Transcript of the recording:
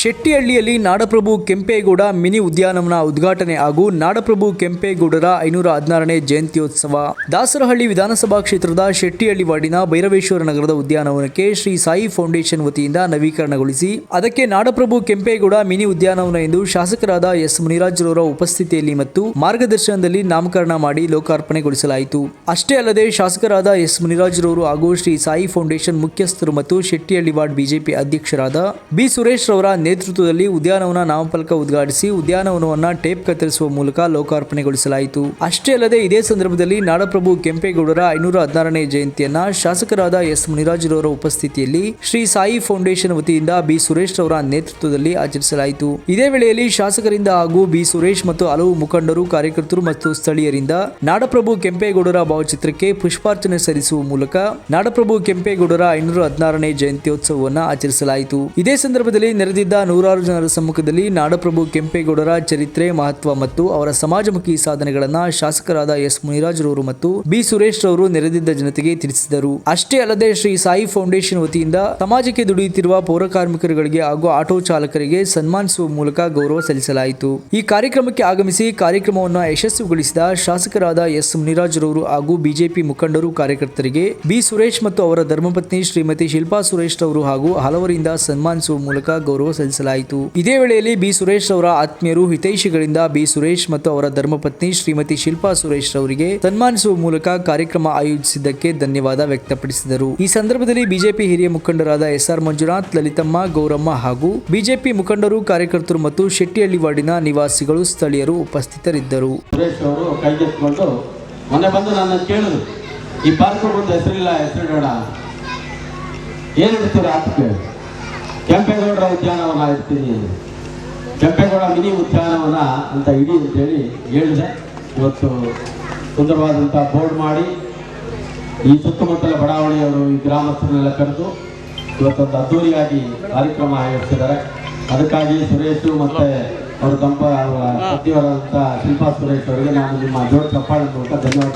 ಶೆಟ್ಟಿಹಳ್ಳಿಯಲ್ಲಿ ನಾಡಪ್ರಭು ಕೆಂಪೇಗೌಡ ಮಿನಿ ಉದ್ಯಾನವನ ಉದ್ಘಾಟನೆ ಹಾಗೂ ನಾಡಪ್ರಭು ಕೆಂಪೇಗೌಡರ ಐನೂರ ಹದಿನಾರನೇ ಜಯಂತ್ಯೋತ್ಸವ. ದಾಸರಹಳ್ಳಿ ವಿಧಾನಸಭಾ ಕ್ಷೇತ್ರದ ಶೆಟ್ಟಿಹಳ್ಳಿ ವಾರ್ಡಿನ ಭೈರವೇಶ್ವರ ನಗರದ ಉದ್ಯಾನವನಕ್ಕೆ ಶ್ರೀ ಸಾಯಿ ಫೌಂಡೇಶನ್ ವತಿಯಿಂದ ನವೀಕರಣಗೊಳಿಸಿ, ಅದಕ್ಕೆ ನಾಡಪ್ರಭು ಕೆಂಪೇಗೌಡ ಮಿನಿ ಉದ್ಯಾನವನ ಎಂದು ಶಾಸಕರಾದ ಎಸ್ ಮುನಿರಾಜ್ರವರ ಉಪಸ್ಥಿತಿಯಲ್ಲಿ ಮತ್ತು ಮಾರ್ಗದರ್ಶನದಲ್ಲಿ ನಾಮಕರಣ ಮಾಡಿ ಲೋಕಾರ್ಪಣೆಗೊಳಿಸಲಾಯಿತು. ಅಷ್ಟೇ ಅಲ್ಲದೆ ಶಾಸಕರಾದ ಎಸ್ ಮುನಿರಾಜ್ರವರು ಹಾಗೂ ಶ್ರೀ ಸಾಯಿ ಫೌಂಡೇಶನ್ ಮುಖ್ಯಸ್ಥರು ಮತ್ತು ಶೆಟ್ಟಿಹಳ್ಳಿ ವಾರ್ಡ್ ಬಿಜೆಪಿ ಅಧ್ಯಕ್ಷರಾದ ಬಿ ಸುರೇಶ್ ರವರ ನೇತೃತ್ವದಲ್ಲಿ ಉದ್ಯಾನವನ ನಾಮಫಲಕ ಉದ್ಘಾಟಿಸಿ ಉದ್ಯಾನವನವನ್ನ ಟೇಪ್ ಕತ್ತರಿಸುವ ಮೂಲಕ ಲೋಕಾರ್ಪಣೆಗೊಳಿಸಲಾಯಿತು. ಅಷ್ಟೇ ಅಲ್ಲದೆ ಇದೇ ಸಂದರ್ಭದಲ್ಲಿ ನಾಡಪ್ರಭು ಕೆಂಪೇಗೌಡರ ಐನೂರ ಹದಿನಾರನೇ ಜಯಂತಿಯನ್ನ ಶಾಸಕರಾದ ಎಸ್ ಮುನಿರಾಜ್ರವರ ಉಪಸ್ಥಿತಿಯಲ್ಲಿ ಶ್ರೀ ಸಾಯಿ ಫೌಂಡೇಶನ್ ವತಿಯಿಂದ ಬಿ ಸುರೇಶ್ ರವರ ನೇತೃತ್ವದಲ್ಲಿ ಆಚರಿಸಲಾಯಿತು. ಇದೇ ವೇಳೆಯಲ್ಲಿ ಶಾಸಕರಿಂದ ಹಾಗೂ ಬಿ ಸುರೇಶ್ ಮತ್ತು ಹಲವು ಮುಖಂಡರು, ಕಾರ್ಯಕರ್ತರು ಮತ್ತು ಸ್ಥಳೀಯರಿಂದ ನಾಡಪ್ರಭು ಕೆಂಪೇಗೌಡರ ಭಾವಚಿತ್ರಕ್ಕೆ ಪುಷ್ಪಾರ್ಚನೆ ಸಲ್ಲಿಸುವ ಮೂಲಕ ನಾಡಪ್ರಭು ಕೆಂಪೇಗೌಡರ ಐನೂರ ಹದಿನಾರನೇ ಜಯಂತ್ಯೋತ್ಸವವನ್ನು ಆಚರಿಸಲಾಯಿತು. ಇದೇ ಸಂದರ್ಭದಲ್ಲಿ ನೆರೆದಿದ್ದ ನೂರಾರು ಜನರ ಸಮ್ಮುಖದಲ್ಲಿ ನಾಡಪ್ರಭು ಕೆಂಪೇಗೌಡರ ಚರಿತ್ರೆ, ಮಹತ್ವ ಮತ್ತು ಅವರ ಸಮಾಜಮುಖಿ ಸಾಧನೆಗಳನ್ನು ಶಾಸಕರಾದ ಎಸ್ ಮುನಿರಾಜ್ರವರು ಮತ್ತು ಬಿ ಸುರೇಶ್ ರವರು ನೆರೆದಿದ್ದ ಜನತೆಗೆ ತಿಳಿಸಿದರು. ಅಷ್ಟೇ ಅಲ್ಲದೆ ಶ್ರೀ ಸಾಯಿ ಫೌಂಡೇಶನ್ ವತಿಯಿಂದ ಸಮಾಜಕ್ಕೆ ದುಡಿಯುತ್ತಿರುವ ಪೌರ ಕಾರ್ಮಿಕರುಗಳಿಗೆ ಹಾಗೂ ಆಟೋ ಚಾಲಕರಿಗೆ ಸನ್ಮಾನಿಸುವ ಮೂಲಕ ಗೌರವ ಸಲ್ಲಿಸಲಾಯಿತು. ಈ ಕಾರ್ಯಕ್ರಮಕ್ಕೆ ಆಗಮಿಸಿ ಕಾರ್ಯಕ್ರಮವನ್ನು ಯಶಸ್ವಿಗೊಳಿಸಿದ ಶಾಸಕರಾದ ಎಸ್ ಮುನಿರಾಜ್ರವರು ಹಾಗೂ ಬಿಜೆಪಿ ಮುಖಂಡರು ಕಾರ್ಯಕರ್ತರಿಗೆ ಬಿ ಸುರೇಶ್ ಮತ್ತು ಅವರ ಧರ್ಮಪತ್ನಿ ಶ್ರೀಮತಿ ಶಿಲ್ಪಾ ಸುರೇಶ್ ರವರು ಹಾಗೂ ಹಲವರಿಂದ ಸನ್ಮಾನಿಸುವ ಮೂಲಕ ಗೌರವ ಸಲ್ಲಿಸಲಾಯಿತು ಇದೇ ವೇಳೆಯಲ್ಲಿ ಬಿ. ಸುರೇಶ್ ಅವರ ಆತ್ಮೀಯರು, ಹಿತೈಷಿಗಳಿಂದ ಬಿ. ಸುರೇಶ್ ಮತ್ತು ಅವರ ಧರ್ಮಪತ್ನಿ ಶ್ರೀಮತಿ ಶಿಲ್ಪಾ ಸುರೇಶ್ ರವರಿಗೆ ಸನ್ಮಾನಿಸುವ ಮೂಲಕ ಕಾರ್ಯಕ್ರಮ ಆಯೋಜಿಸಿದ್ದಕ್ಕೆ ಧನ್ಯವಾದ ವ್ಯಕ್ತಪಡಿಸಿದರು. ಈ ಸಂದರ್ಭದಲ್ಲಿ ಬಿಜೆಪಿ ಹಿರಿಯ ಮುಖಂಡರಾದ ಎಸ್ ಆರ್ ಮಂಜುನಾಥ್, ಲಲಿತಮ್ಮ, ಗೌರಮ್ಮ ಹಾಗೂ ಬಿಜೆಪಿ ಮುಖಂಡರು, ಕಾರ್ಯಕರ್ತರು ಮತ್ತು ಶೆಟ್ಟಿಹಳ್ಳಿ ವಾರ್ಡಿನ ನಿವಾಸಿಗಳು, ಸ್ಥಳೀಯರು ಉಪಸ್ಥಿತರಿದ್ದರು. ಮೊನ್ನೆ ಬಂದು ನನ್ನ ಕೇಳಿದ್ರು, ಈ ಪಾರ್ಕ್ ಬಂದು ಹೆಸರಿಲ್ಲ, ಹೆಸರಿಡೋಣ. ಏನು ಇಡ್ತೀರಾ ಅದಕ್ಕೆ ಕೆಂಪೇಗೌಡರ ಉದ್ಯಾನವನ ಇರ್ತೀನಿ. ಕೆಂಪೇಗೌಡ ಮಿನಿ ಉದ್ಯಾನವನ ಅಂತ ಇಡಿ ಅಂತೇಳಿ ಹೇಳಿದೆ. ಇವತ್ತು ಸುಂದರವಾದಂಥ ಬೋರ್ಡ್ ಮಾಡಿ ಈ ಸುತ್ತಮುತ್ತಲ ಬಡಾವಣೆಯವರು ಈ ಗ್ರಾಮಸ್ಥರನ್ನೆಲ್ಲ ಕರೆದು ಇವತ್ತೊಂದು ಅದ್ದೂರಿಯಾಗಿ ಕಾರ್ಯಕ್ರಮ ಆಯೋಜಿಸಿದ್ದಾರೆ. ಅದಕ್ಕಾಗಿ ಸುರೇಶ್ ಮತ್ತೆ ಅವರ ತಂಪ ಅವರ ಪತ್ನಿಯವರಾದಂಥ ಶಿಲ್ಪಾ ಸುರೇಶ್ ಅವರಿಗೆ ನಾನು ನಿಮ್ಮ ಜೋಡ್ ಚಪ್ಪಾಳೆ ಮೂಲಕ ಧನ್ಯವಾದ